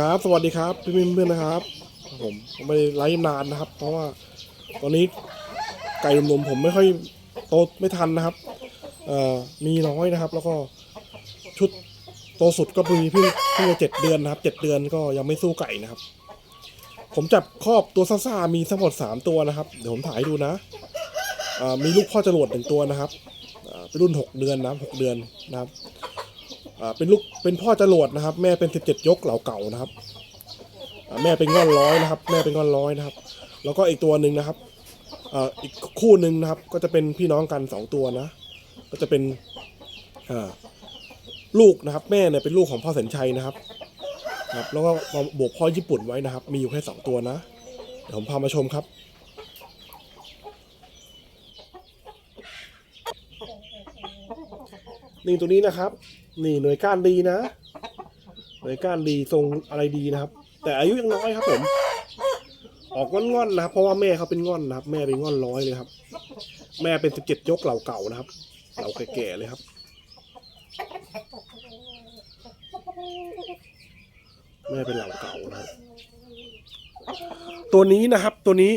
ครับ สวัสดีครับพี่มิมเพื่อนนะครับ ผมไม่ไลฟ์นานนะครับ เพราะว่าตอนนี้ไก่หนุ่มผมไม่ค่อยโตไม่ทันนะครับ เอ่อมีน้อยนะครับ แล้วก็ชุดโตสุดก็มีเพิ่งเพิ่งจะเจ็ดเดือนนะครับเจ็ดเดือนก็ยังไม่สู้ไก่นะครับ ผมจับครอบตัวซ่าๆมีทั้งหมดสามตัวนะครับ เดี๋ยวผมถ่ายให้ดูนะมีลูกพ่อจรวดหนึ่งตัวนะครับเป็นรุ่นหกเดือนนะหกเดือนนะครับ เป็นลูกเป็นพ่อจรวดนะครับ แม่เป็นสิบเจ็ดยกเหล่าเก่านะครับแม่เป็นง่อนร้อยนะครับ แม่เป็นง่อนร้อยนะครับ แล้วก็อีกตัวหนึ่งนะครับอ่าอีกคู่หนึ่งนะครับ ก็จะเป็นพี่น้องกันสองตัวนะ ก็จะเป็นอ่าลูกนะครับ แม่เนี่ยเป็นลูกของพ่อแสนชัยนะครับครับแล้วก็มาบวกพ่อญี่ปุ่นไว้นะครับ มีอยู่แค่สองตัวนะ เดี๋ยวผมพามาชมครับ นี่ตัวนี้นะครับ นี่หน่วยก้านดีนะ หน่วยก้านดีทรงอะไรดีนะครับ แต่อายุยังน้อยครับผม ออกง่อนๆนะครับ เพราะว่าแม่เขาเป็นง่อนนะครับ แม่เป็นง่อนร้อยเลยครับ แม่เป็นสิบเจ็ดยกเหล่าเก่านะครับ เหล่าแก่ๆเลยครับ แม่เป็นเหล่าเก่านะครับ ตัวนี้นะครับ ตัวนี้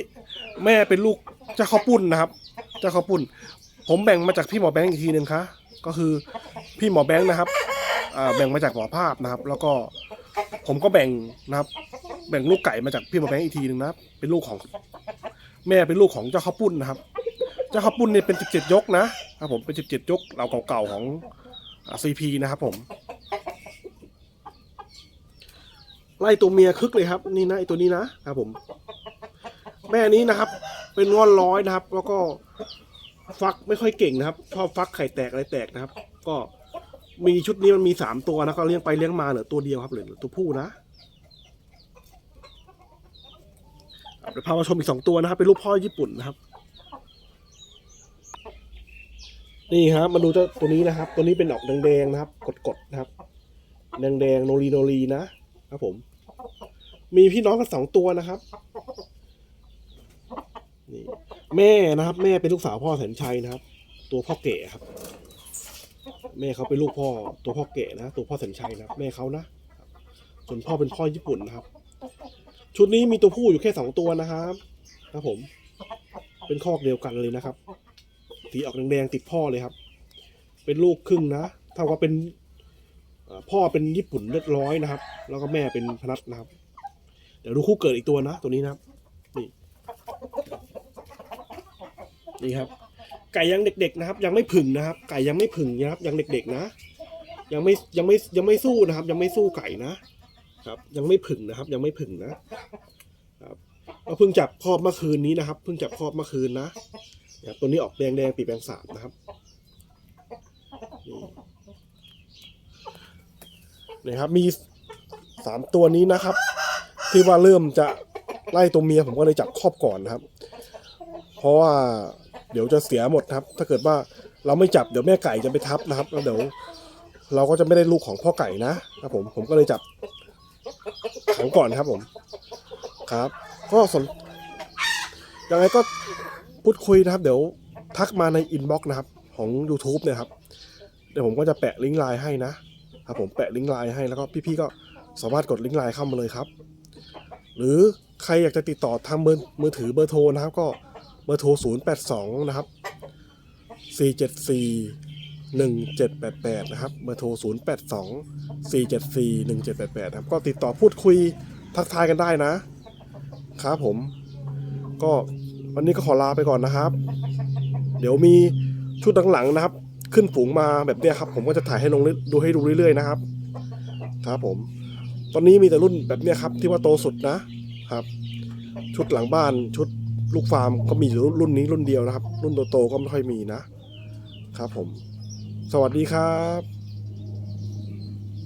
แม่เป็นลูกเจ้าข้าวปุ้นนะครับ เจ้าข้าวปุ้น ผมแบ่งมาจากพี่หมอแบงค์อีกทีหนึ่งคะ ก็คือพี่หมอแบงค์นะครับแบ่งมาจากหมอภาพนะครับ แล้วก็ผมก็แบ่งนะครับ แบ่งลูกไก่มาจากพี่หมอแบงค์อีกทีหนึ่งนะครับ เป็นลูกของ แม่เป็นลูกของเจ้าข้าวปุ้นนะครับ เจ้าข้าวปุ้นเนี่ยเป็นสิบเจ็ดยกนะครับผมเป็นสิบเจ็ดยกเราเก่าๆของซีพีนะครับผมไล่ตัวเมียคึกเลยครับ นี่นะไอตัวนี้นะครับผม แม่นี้นะครับ เป็นงอนร้อยนะครับ แล้วก็ ฟักไม่ค่อยเก่งนะครับ ชอบฟักไข่แตกอะไรแตกนะครับ ก็มีชุดนี้มันมีสามตัวนะก็เลี้ยงไปเลี้ยงมาเหลือตัวเดียวครับเหลือตัวผู้นะเดี๋ยวพามาชมอีกสองตัวนะครับ เป็นลูกพ่อญี่ปุ่นนะครับ นี่ครับมาดูเจ้าตัวนี้นะครับ ตัวนี้เป็นออกแดงๆนะครับ กดๆนะครับ แดงๆโนรีโนรีนะครับผม มีพี่น้องกันสองตัวนะครับ นี่ แม่นะครับ แม่เป็นลูกสาวพ่อแสนชัยนะครับ ตัวพ่อเก๋ครับ แม่เขาเป็นลูกพ่อตัวพ่อเก๋นะตัวพ่อแสนชัยนะครับ แม่เขานะส่วนพ่อเป็นพ่อญี่ปุ่นนะครับ ชุดนี้มีตัวผู้อยู่แค่สองตัวนะครับครับผม เป็นคอกเดียวกันเลยนะครับสีออกแดงๆติดพ่อเลยครับ เป็นลูกครึ่งนะเท่ากับเป็นพ่อเป็นญี่ปุ่นเลือดร้อยนะครับ แล้วก็แม่เป็นพนัทนะครับ เดี๋ยวดูคู่เกิดอีกตัวนะ ตัวนี้นะครับ นี่ นี่ครับ ไก่ยังเด็ก ๆนะครับ ยังไม่ผึ่งนะครับ ไก่ยังไม่ผึ่งนะครับ ยังเด็ก ๆ นะ ยังไม่ยังไม่ยังไม่สู้นะครับ ยังไม่สู้ไก่นะครับ ยังไม่ผึ่งนะครับ ยังไม่ผึ่งนะครับเราเพิ่งจับครอบเมื่อคืนนี้นะครับ เพิ่งจับครอบเมื่อคืนนะนะครับตัวนี้ออกแดงแดงๆปีแบงสาบนะครับนี่ครับมีสามตัวนี้นะครับ ที่ว่าเริ่มจะไล่ตัวเมียผมก็เลยจับครอบก่อนนะครับ เพราะว่า เดี๋ยวจะเสียหมดครับ ถ้าเกิดว่าเราไม่จับเดี๋ยวแม่ไก่จะไปทับนะครับ แล้วเดี๋ยว เราก็จะไม่ได้ลูกของพ่อไก่นะครับผมผมก็เลยจับขังก่อนครับผมครับ ก็สนยังไงก็พูดคุยนะครับ เดี๋ยวทักมาในอินบ็อกซ์นะครับ ของ YouTube เนี่ยครับ เดี๋ยวผมก็จะแปะลิงก์ไลน์ให้นะครับผมแปะลิงก์ไลน์ให้แล้วก็พี่ๆก็สามารถกดลิงก์ไลน์เข้ามาเลยครับ หรือใครอยากจะติดต่อทางเบอร์มือถือเบอร์โทรนะครับ ก็ เบอร์โทร 082 นะครับ 474 1788 นะครับ เบอร์โทร 082 474 1788นะครับ ก็ติดต่อพูดคุยทักทายกันได้นะ ครับผม ก็วันนี้ก็ขอลาไปก่อนนะครับ เดี๋ยวมีชุดหลังๆนะครับ ขึ้นฝูงมาแบบเนี้ยครับ ผมก็จะถ่ายให้ลงดูให้ดูเรื่อยๆนะครับ ครับผม ตอนนี้มีแต่รุ่นแบบเนี้ยครับ ที่ว่าโตสุดนะครับ ชุดหลังบ้านชุด ลูกฟาร์มก็มีอยู่รุ่นนี้รุ่นเดียวนะครับ รุ่นโตๆก็ไม่ค่อยมีนะครับผม สวัสดีครับ